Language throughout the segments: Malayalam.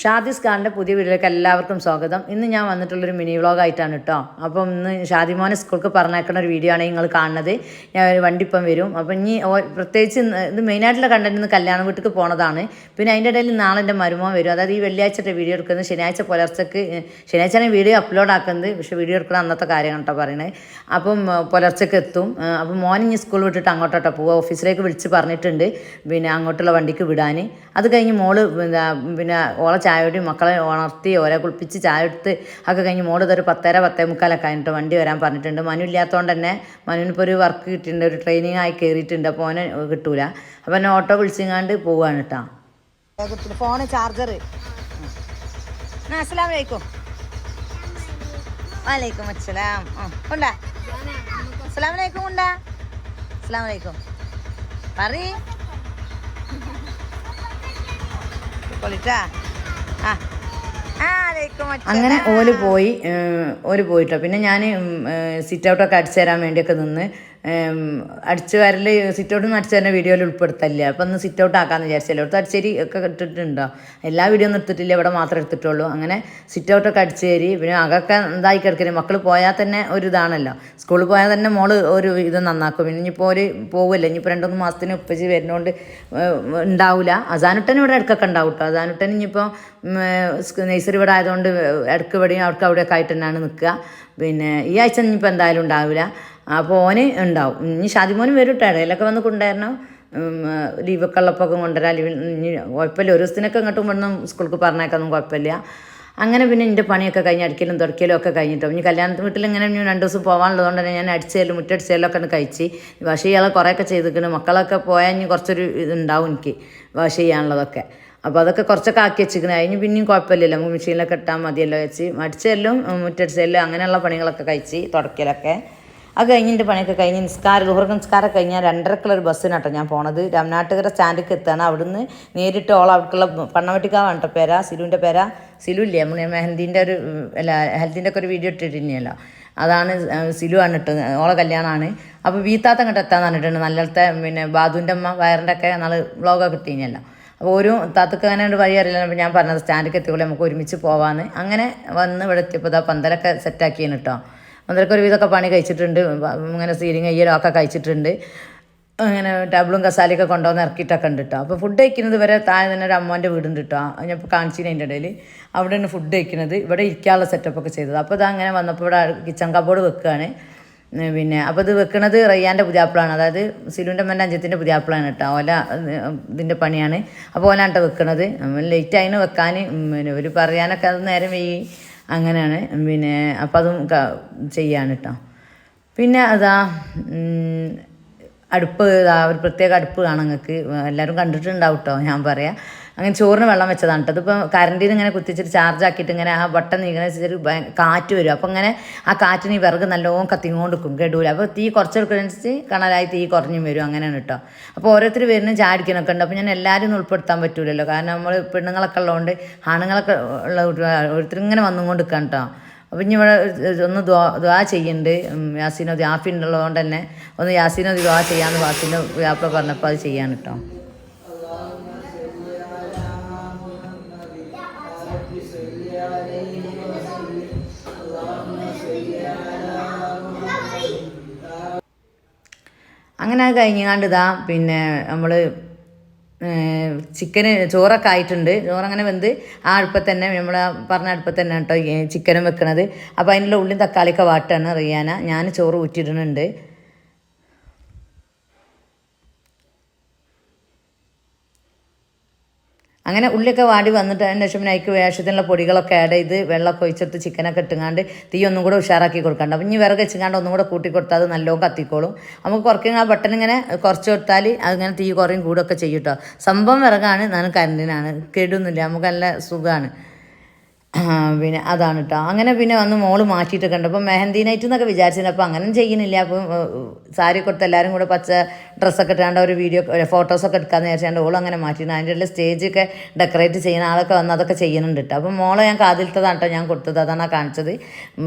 ഷാദിസ് ഖാന്റെ പുതിയ വീഡിയോയിലേക്ക് എല്ലാവർക്കും സ്വാഗതം. ഇന്ന് ഞാൻ വന്നിട്ടുള്ളൊരു മിനി വ്ളോഗായിട്ടാണ് കേട്ടോ അപ്പം ഇന്ന് ഷാദിമോനെ സ്കൂൾക്ക് പറഞ്ഞേക്കുന്ന ഒരു വീഡിയോ ആണ് നിങ്ങൾ കാണുന്നത്. ഞാൻ ഒരു വണ്ടി ഇപ്പം വരും. അപ്പം ഇനി പ്രത്യേകിച്ച് ഇത് മെയിനായിട്ടുള്ള കണ്ടന്റ് ഇന്ന് കല്യാണ വീട്ടിലേക്ക് പോണതാണ്. പിന്നെ അതിന്റെ ഇടയിൽ നാളെ എന്റെ മരുമോൻ വരും. അതായത് ഈ വെള്ളിയാഴ്ചത്തെ വീഡിയോ എടുക്കുന്നത് ശനിയാഴ്ച പുലർച്ചക്ക് ശനിയാഴ്ചയാണ് വീഡിയോ അപ്ലോഡ് ആക്കുന്നത്. പക്ഷേ വീഡിയോ എടുക്കുന്ന അന്നത്തെ കാര്യമാണ് കേട്ടോ പറയുന്നത് അപ്പം പുലർച്ചയ്ക്ക് എത്തും. അപ്പം മോൻ ഇനി സ്കൂൾ വിട്ടിട്ട് അങ്ങോട്ടോട്ടോ പോവുക ഓഫീസിലേക്ക് വിളിച്ച് പറഞ്ഞിട്ടുണ്ട്. പിന്നെ അങ്ങോട്ടുള്ള വണ്ടിക്ക് വിടാൻ അത് കഴിഞ്ഞ് മോൾ പിന്നെ ഓളെ ചായയോടി മക്കളെ ഉണർത്തി ഓരെ കുളിപ്പിച്ച് ചായ എടുത്ത് ഒക്കെ കഴിഞ്ഞ് മോൾ ഇതൊരു പത്തര പത്തേ മുക്കാലൊക്കെ കഴിഞ്ഞിട്ട് വണ്ടി വരാൻ പറഞ്ഞിട്ടുണ്ട്. മനു ഇല്ലാത്തതുകൊണ്ട് തന്നെ മനുവിനിപ്പോൾ ഒരു വർക്ക് കിട്ടിയിട്ടുണ്ട് ഒരു ട്രെയിനിങ് ആയി കയറിയിട്ടുണ്ട് അപ്പോൾ ഓനെ കിട്ടൂല. അപ്പോൾ എന്നെ ഓട്ടോ വിളിച്ചിങ്ങാണ്ട് പോവാണ് കേട്ടോ ഫോണ് ചാർജർ അസ്സലാം വലൈക്കും അസ്സലാം. പറയ്. പൊളിട്ടാ. ആ. അങ്ങനെ ഓൽ പോയി ഓൽ പോയിട്ടോ. പിന്നെ ഞാൻ സിറ്റ് ഔട്ടൊക്കെ അടിച്ചു തരാൻ വേണ്ടിയൊക്കെ നിന്ന്. അടിച്ചു വരൽ സിറ്റ് ഔട്ട് അടിച്ചു തന്നെ വീഡിയോയിൽ ഉൾപ്പെടുത്തല്ലേ അപ്പം ഒന്ന് സിറ്റ് ഔട്ട് ആക്കാമെന്ന് വിചാരിച്ചല്ലോ അടുത്ത് അടിച്ചേരി ഒക്കെ ഇട്ടിട്ടുണ്ടോ. എല്ലാ വീഡിയോ ഒന്നും എടുത്തിട്ടില്ല ഇവിടെ മാത്രമേ എടുത്തിട്ടുള്ളൂ. അങ്ങനെ സിറ്റ് ഔട്ടൊക്കെ അടിച്ചു കയറി പിന്നെ അതൊക്കെ എന്തായി കിടക്കരുത് മക്കൾ പോയാൽ തന്നെ ഒരു ഇതാണല്ലോ. സ്കൂളിൽ പോയാൽ തന്നെ മോൾ ഒരു ഇത് നന്നാക്കും. പിന്നെ ഇനിയിപ്പോൾ ഒരു പോകുമല്ലോ ഇനിയിപ്പോൾ രണ്ടു മൂന്ന് മാസത്തിന് ഉപ്പച്ചി വരുന്നതുകൊണ്ട് ഉണ്ടാവില്ല അസാനുട്ടൻ ഇവിടെ ഇടക്കൊക്കെ ഉണ്ടാവും കേട്ടോ അസാനുട്ടൻ ഇനിയിപ്പോൾ നെയ്സറി ഇവിടെ ആയതുകൊണ്ട് ഇടയ്ക്ക് ഇവിടെയും അവർക്ക് അവിടെയൊക്കെ ആയിട്ട് തന്നെയാണ് നിൽക്കുക. പിന്നെ ഈ ആഴ്ച ഇനിയിപ്പോൾ എന്തായാലും ഉണ്ടാവില്ല. അപ്പോൾ ഓന് ഉണ്ടാവും. ഇനി ഷാജിമോനും വരും കേട്ടോ ഇടയിലൊക്കെ വന്ന് കൊണ്ടുവരണം. ലീവൊക്കെ ഉള്ളപ്പോൾ കൊണ്ടുവരാം. ലീവ് കുഴപ്പമില്ല. ഒരു ദിവസത്തിനൊക്കെ ഇങ്ങോട്ടും വന്നും സ്കൂൾക്ക് പറഞ്ഞേക്കൊന്നും കുഴപ്പമില്ല. അങ്ങനെ പിന്നെ എന്റെ പണിയൊക്കെ കഴിഞ്ഞ് അടിക്കലും തുടക്കലും ഒക്കെ കഴിഞ്ഞിട്ടോ. ഇനി കല്യാണത്തിന് വീട്ടിൽ ഇങ്ങനെ ഇനി രണ്ട് ദിവസം പോകാനുള്ളതുകൊണ്ട് തന്നെ ഞാൻ അടിച്ചേലും മുറ്റടിച്ചേലും ഒക്കെ കഴിച്ച് വാഷ് ചെയ്യാതെ കുറേയൊക്കെ ചെയ്തിരിക്കുന്നു മക്കളൊക്കെ പോയാൽ ഇനി കുറച്ചൊരു ഇതുണ്ടാവും എനിക്ക് വാഷ് ചെയ്യാനുള്ളതൊക്കെ. അപ്പോൾ അതൊക്കെ കുറച്ചൊക്കെ ആക്കി വെച്ചിരിക്കുന്നത് അതിന് പിന്നെയും കുഴപ്പമില്ലല്ലോ. മെഷീനിലൊക്കെ ഇട്ടാൽ മതിയല്ലോ വെച്ച് അടിച്ചേലും മുറ്റടിച്ചേലും അങ്ങനെയുള്ള പണികളൊക്കെ കഴിച്ച് തുടക്കലൊക്കെ. അത് കഴിഞ്ഞിട്ട് പണിയൊക്കെ കഴിഞ്ഞ് നിസ്കാരം ദുഹർ നിസ്കാരം കഴിഞ്ഞാൽ രണ്ടരക്കുള്ള ഒരു ബസ്സിനാട്ടോ ഞാൻ പോണത്. രാമനാട്ടുകര സ്റ്റാൻഡിലേക്ക് എത്താണ്? അവിടുന്ന് നേരിട്ട് ഓൾ അവിടേക്കുള്ള പണ്ണവട്ടിക്കാവാണ് കേട്ടോ പേര സിലുവിന്റെ പേര. സിലു ഇല്ലേ? നമ്മൾ മെഹന്തിന്റെ ഒരു അല്ല ഹെൽത്തിന്റെ ഒക്കെ ഒരു വീഡിയോ ഇട്ടിട്ടില്ലല്ലോ അതാണ് സിലു ആണ് ഇട്ടത്. ഓളെ കല്യാണമാണ്. അപ്പോൾ വീത്താത്ത അങ്ങോട്ട് എത്താൻ പറഞ്ഞിട്ടുണ്ട്. നല്ലത്തെ പിന്നെ ബാധുവിന്റെ അമ്മ വയറിന്റെ ഒക്കെ നാളെ വ്ളോഗൊക്കെ ഇട്ടിനല്ലോ. അപ്പോൾ ഒരു താത്തക്ക് അങ്ങനെ വഴി അറിയില്ല അപ്പോൾ ഞാൻ പറഞ്ഞത് സ്റ്റാൻഡിലേക്ക് എത്തിക്കുള്ളൂ നമുക്ക് ഒരുമിച്ച് പോവാന്ന്. അങ്ങനെ വന്ന് ഇവിടെ എത്തിയപ്പോൾ പന്തലൊക്കെ സെറ്റാക്കിയാണ് കേട്ടോ. പന്തലൊക്കെ ഒരു വിധമൊക്കെ പണി കഴിച്ചിട്ടുണ്ട്. ഇങ്ങനെ സീരിങ് അയ്യലോ ഒക്കെ കഴിച്ചിട്ടുണ്ട്. അങ്ങനെ ടേബിളും കസാലയൊക്കെ കൊണ്ടുവന്ന് ഇറക്കിയിട്ടൊക്കെ ഉണ്ട് കേട്ടോ അപ്പോൾ ഫുഡ് കഴിക്കുന്നത് വരെ താഴെ തന്നെ ഒരു അമ്മോന്റെ വീടുണ്ട് കേട്ടോ ഞാൻ ഇപ്പോൾ കാണിച്ചിന് അതിന്റെ ഇടയിൽ അവിടെയാണ് ഫുഡ് കഴിക്കുന്നത്. ഇവിടെ ഇരിക്കാനുള്ള സെറ്റപ്പൊക്കെ ചെയ്തത്. അപ്പോൾ ഇത് അങ്ങനെ വന്നപ്പോൾ ഇവിടെ കിച്ചൺ കബോർഡ് വെക്കുകയാണ് പിന്നെ അപ്പോൾ ഇത് വെക്കുന്നത് റയ്യാന്റെ പുതിയാപ്പിളാണ്. അതായത് സിലുവിന്റെ മന്റെ അഞ്ചത്തിന്റെ പുതിയാപ്പിളാണ് കേട്ടോ ഓല ഇതിന്റെ പണിയാണ്. അപ്പോൾ ഓലാണ് കേട്ടോ വെക്കുന്നത് ലേറ്റ് ആയിന് വെക്കാൻ പിന്നെ ഒരു പറയാനൊക്കെ അത് നേരം വൈകി. അങ്ങനെയാണ്. പിന്നെ അപ്പം അതും ചെയ്യാൻ കേട്ടോ പിന്നെ അതാ അടുപ്പ് ഒരു പ്രത്യേക അടുപ്പ് കാണാം നിങ്ങൾക്ക് എല്ലാവരും കണ്ടിട്ടുണ്ടാവും കേട്ടോ ഞാൻ പറയാം. അങ്ങനെ ചോറിന് വെള്ളം വെച്ചതാണ് കേട്ടോ അതിപ്പോൾ കറണ്ടിന് ഇങ്ങനെ കുത്തിച്ചിട്ട് ചാർജ് ആക്കിയിട്ട് ഇങ്ങനെ ആ വട്ടം നീങ്ങുന്ന വെച്ചിട്ട് കാറ്റ് വരും. അപ്പോൾ ഇങ്ങനെ ആ കാറ്റിന് ഈ വിറക് നല്ലോണം കത്തിങ്ങോണ്ട് നിൽക്കും കെടൂല അപ്പോൾ തീ കുറച്ചെടുക്കുന്നതിനനുസരിച്ച് കണലായി തീ കുറഞ്ഞും വരും. അങ്ങനെയാണ് കേട്ടോ അപ്പോൾ ഓരോരുത്തർ വരുന്ന ചാടിക്കണൊക്കെ ഉണ്ട്. അപ്പോൾ ഞാൻ എല്ലാവരും ഒന്നും ഉൾപ്പെടുത്താൻ പറ്റൂലല്ലോ. കാരണം നമ്മൾ പെണ്ണുങ്ങളൊക്കെ ഉള്ളതുകൊണ്ട് ആണുങ്ങളൊക്കെ ഉള്ള ഓരോരുത്തർ ഇങ്ങനെ വന്നുകൊണ്ട് നിൽക്കാം കേട്ടോ അപ്പം ഇനി ഇവിടെ ഒന്ന് ദ്വാ ചെയ്യുന്നുണ്ട് യാസീനോ യാഫി ഉള്ളതുകൊണ്ട് തന്നെ ഒന്ന് യാസീനോ ദ്വാ ചെയ്യാമെന്ന് വാസിന്റെ വ്യാപ്പ പറഞ്ഞപ്പോൾ അത് ചെയ്യാൻ കേട്ടോ അങ്ങനെ അത് കഴിഞ്ഞാണ്ട് ഇതാ പിന്നെ നമ്മൾ ചിക്കന് ചോറൊക്കെ ആയിട്ടുണ്ട്. ചോറങ്ങനെ വെന്ത് ആ അടുപ്പത്ത് തന്നെ നമ്മൾ പറഞ്ഞ അടുപ്പത്ത് തന്നെ കേട്ടോ ചിക്കനും വെക്കണത്. അപ്പോൾ അതിനുള്ള ഉള്ളിയും തക്കാളിയൊക്കെ വാട്ടാണ് റിയാന. ഞാൻ ചോറ് ഊറ്റിയിടുന്നുണ്ട്. അങ്ങനെ ഉള്ളിയൊക്കെ വാടി വന്നിട്ട് അതിന് ശേഷം പിന്നെ അതിക്ക് വേഷത്തിനുള്ള പൊടികളൊക്കെ ആഡ് ചെയ്ത് വെള്ളമൊക്കെ ഒഴിച്ചിട്ട് ചിക്കനൊക്കെ ഇട്ടുങ്ങാണ്ട് തീ ഒന്നും കൂടെ ഉഷാറാക്കി കൊടുക്കണ്ട. അപ്പം ഇനി വിറക് വെച്ചുങ്ങാണ്ട് ഒന്നും കൂടെ കൂട്ടി കൊടുത്താൽ അത് നല്ലോണം കത്തിക്കോളും. നമുക്ക് കുറക്കും ആ ബട്ടൺ ഇങ്ങനെ കുറച്ച് കൊടുത്താൽ അതിങ്ങനെ തീ കുറയും കൂടൊക്കെ ചെയ്യും കേട്ടോ സംഭവം വിറകാണ് ഞാൻ കരണ്ടിനാണ്. കേടൊന്നുമില്ല നമുക്ക് നല്ല സുഖമാണ് പിന്നെ അതാണ് കേട്ടോ അങ്ങനെ പിന്നെ വന്ന് മോൾ മാറ്റിയിട്ടൊക്കെ ഉണ്ട് അപ്പം മെഹന്തി നൈറ്റ് എന്നൊക്കെ വിചാരിച്ചിരുന്നു. അപ്പോൾ അങ്ങനെ ചെയ്യുന്നില്ല അപ്പം സാരി കൊടുത്ത് എല്ലാവരും കൂടെ പച്ച ഡ്രസ്സൊക്കെ ഇട്ടാണ്ട് ഒരു വീഡിയോ ഫോട്ടോസൊക്കെ എടുക്കാമെന്ന് വിചാരിച്ചാണ്ട് ഓളും അങ്ങനെ മാറ്റിയിരുന്നു അതിന്റെ ഇടയിൽ സ്റ്റേജൊക്കെ ഡെക്കറേറ്റ് ചെയ്യുന്ന ആളൊക്കെ വന്ന് അതൊക്കെ ചെയ്യുന്നുണ്ട് കേട്ടോ അപ്പം മോളെ ഞാൻ കാതിലത്തതാണ് കേട്ടോ ഞാൻ കൊടുത്തത്. അതാണ് കാണിച്ചത്.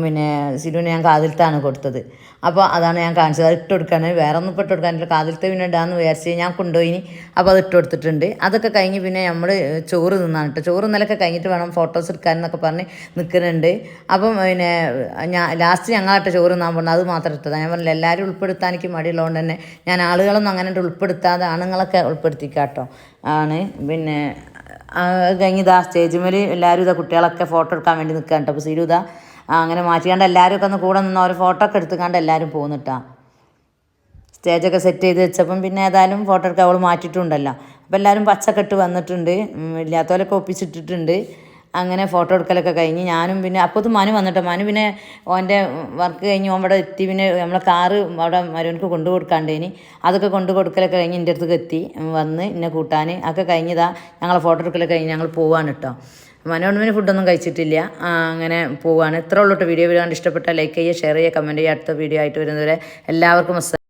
പിന്നെ സിരുവിന് ഞാൻ കാതിലത്താണ് കൊടുത്തത്. അപ്പോൾ അതാണ് ഞാൻ കാണിച്ചത്. അത് ഇട്ട് കൊടുക്കാണ് വേറെ ഒന്നും ഇട്ട് കൊടുക്കാൻ കാതിലത്തെ പിന്നെ ഇടാന്ന് വിചാരിച്ച് ഞാൻ കൊണ്ടുപോയിനി. അപ്പോൾ അത് ഇട്ട് കൊടുത്തിട്ടുണ്ട്. അതൊക്കെ കഴിഞ്ഞ് പിന്നെ നമ്മൾ ചോറ് തിന്നാണ് കേട്ടോ ചോറ് ഇന്നലൊക്കെ കഴിഞ്ഞിട്ട് വേണം ഫോട്ടോസ് എടുക്കാനെന്നൊക്കെ പറഞ്ഞ് നിൽക്കുന്നുണ്ട്. അപ്പം പിന്നെ ഞാൻ ലാസ്റ്റ് ഞങ്ങളായിട്ട് ചോറ് നാൻ പറഞ്ഞു അത് മാത്രം ഇട്ടതാണ് ഞാൻ പറഞ്ഞില്ല എല്ലാവരും ഉൾപ്പെടുത്താൻ എനിക്ക് മടിയുള്ളതുകൊണ്ട് തന്നെ ഞാൻ ആളുകളൊന്നും അങ്ങനെ ഉൾപ്പെടുത്താതെ ആണുങ്ങളൊക്കെ ഉൾപ്പെടുത്തിക്കാട്ടോ ആണ്. പിന്നെ സ്റ്റേജ് കഴിഞ്ഞ് ഇതാ സ്റ്റേജിൽ എല്ലാവരും ഇതാ കുട്ടികളൊക്കെ ഫോട്ടോ എടുക്കാൻ വേണ്ടി നിൽക്കാൻ കേട്ടോ അപ്പോൾ സീരു ഇതാ അങ്ങനെ മാറ്റിക്കാണ്ട് എല്ലാവരും ഒക്കെ ഒന്ന് കൂടെ നിന്ന് ഒരു ഫോട്ടോ ഒക്കെ എടുത്തുകൊണ്ട് എല്ലാവരും പോകുന്നിട്ടാ സ്റ്റേജൊക്കെ സെറ്റ് ചെയ്ത് വെച്ചപ്പം പിന്നെ ഏതായാലും ഫോട്ടോ എടുക്കാൻ അവൾ മാറ്റിയിട്ടുണ്ടല്ലോ. അപ്പോൾ എല്ലാവരും പച്ചക്കെട്ട് വന്നിട്ടുണ്ട്. ഇല്ലാത്തവരൊക്കെ ഒപ്പിച്ചിട്ടിട്ടുണ്ട്. അങ്ങനെ ഫോട്ടോ എടുക്കലൊക്കെ കഴിഞ്ഞ് ഞാനും പിന്നെ അപ്പോൾ മനു വന്നിട്ടോ മനു പിന്നെ ഓന്റെ വർക്ക് കഴിഞ്ഞ് ഓൻ ഇവിടെ എത്തി പിന്നെ നമ്മളെ കാറ് അവിടെ മരുവനക്ക് കൊണ്ടു കൊടുക്കാണ്ടേനി. അതൊക്കെ കൊണ്ടു കൊടുക്കലൊക്കെ കഴിഞ്ഞ് എന്റെ അടുത്തേക്ക് എത്തി വന്ന് എന്നെ കൂട്ടാൻ അതൊക്കെ കഴിഞ്ഞതാ ഞങ്ങളെ ഫോട്ടോ എടുക്കലൊക്കെ കഴിഞ്ഞ് ഞങ്ങൾ പോവാണ് കേട്ടോ മനോൺമിന് ഫുഡൊന്നും കഴിച്ചിട്ടില്ല. അങ്ങനെ പോവാണ്. ഇത്ര ഉള്ളൂ കേട്ടോ വീഡിയോ വീഡിയോ കണ്ട് ഇഷ്ടപ്പെട്ടാൽ ലൈക്ക് ചെയ്യുക ഷെയർ ചെയ്യുക കമന്റ് ചെയ്യുക. അടുത്ത വീഡിയോ ആയിട്ട് വരുന്നവരെ എല്ലാവർക്കും